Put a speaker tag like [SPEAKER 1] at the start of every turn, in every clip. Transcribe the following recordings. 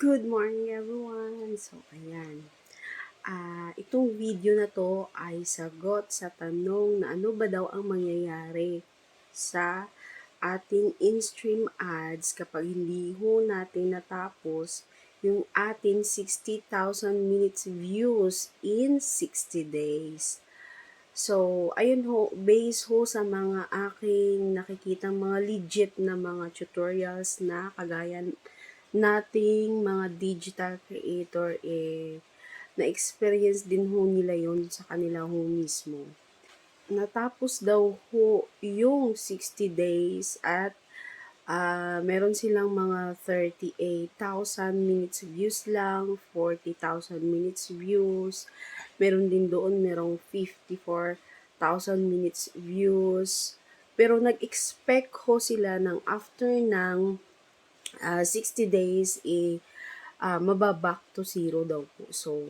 [SPEAKER 1] Good morning everyone! So, ayan. Ah, itong video na to ay sagot sa tanong na ano ba daw ang mangyayari sa ating in-stream ads kapag hindi ho natin natapos yung ating 60,000 minutes views in 60 days. So, ayun ho, based ho sa mga aking nakikitang mga legit na mga tutorials na kagaya nating mga digital creator eh na-experience din ho nila yon sa kanila ho mismo. Natapos daw ho yung 60 days at uh, meron silang mga 38,000 minutes views lang, 40,000 minutes views. Meron din doon merong 54,000 minutes views. Pero nag-expect ho sila ng after ng uh, 60 days eh uh, mababack to zero daw po. So,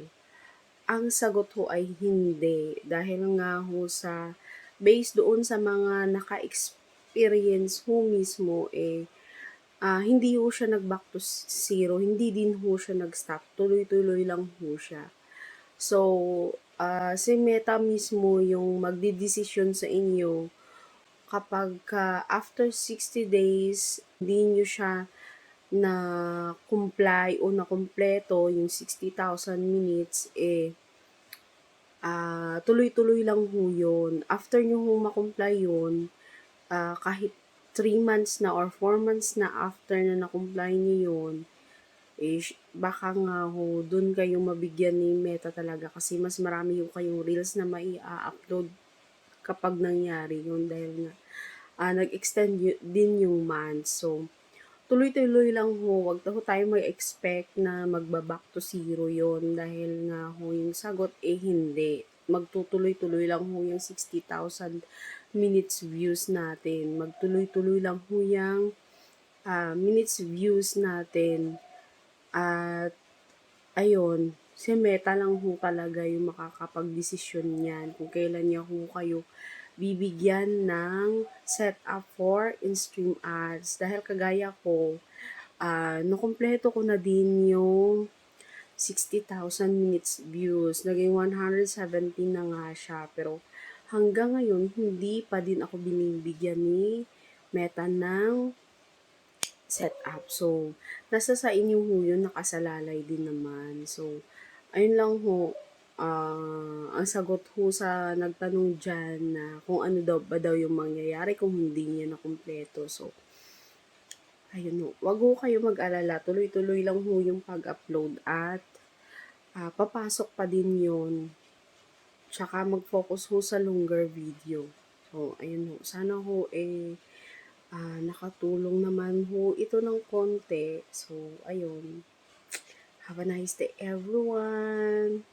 [SPEAKER 1] ang sagot ho ay hindi dahil nga ho sa based doon sa mga naka-experience ho mismo eh uh, hindi ho siya nag-back to zero, hindi din ho siya nag-stop, tuloy-tuloy lang ho siya. So, uh, si Meta mismo yung magdidesisyon sa inyo kapag uh, after 60 days, hindi nyo siya na comply o na kumpleto yung 60,000 minutes, eh, uh, tuloy-tuloy lang ho yun. After nyo ho makomply yun, uh, kahit 3 months na or 4 months na after na na-comply nyo yun, eh, baka nga ho, dun kayo mabigyan ni Meta talaga kasi mas marami yung kayong reels na mai-upload kapag nangyari yun dahil nga uh, nag-extend din yung month. So, tuloy-tuloy lang ho, wag ho tayo may expect na magba-back to zero yon dahil nga ho yung sagot eh hindi. Magtutuloy-tuloy lang ho yung 60,000 minutes views natin. Magtuloy-tuloy lang ho yung uh, minutes views natin. At ayun, si Meta lang ho talaga yung makakapag-desisyon niyan kung kailan niya ho kayo bibigyan ng setup for in-stream ads. Dahil kagaya ko, uh, nakompleto ko na din yung 60,000 minutes views. Naging 117 na nga siya. Pero hanggang ngayon, hindi pa din ako binibigyan ni Meta ng setup. So, nasa sa inyo ho yun, nakasalalay din naman. So, ayun lang ho, uh, ang sagot ho sa nagtanong dyan na kung ano daw ba daw yung mangyayari kung hindi niya na kumpleto. So, ayun ho. Wag ho kayo mag-alala. Tuloy-tuloy lang ho yung pag-upload at uh, papasok pa din yun. Tsaka mag-focus ho sa longer video. So, ayun ho. Sana ho eh uh, nakatulong naman ho ito ng konti. So, ayun. Have a nice day everyone.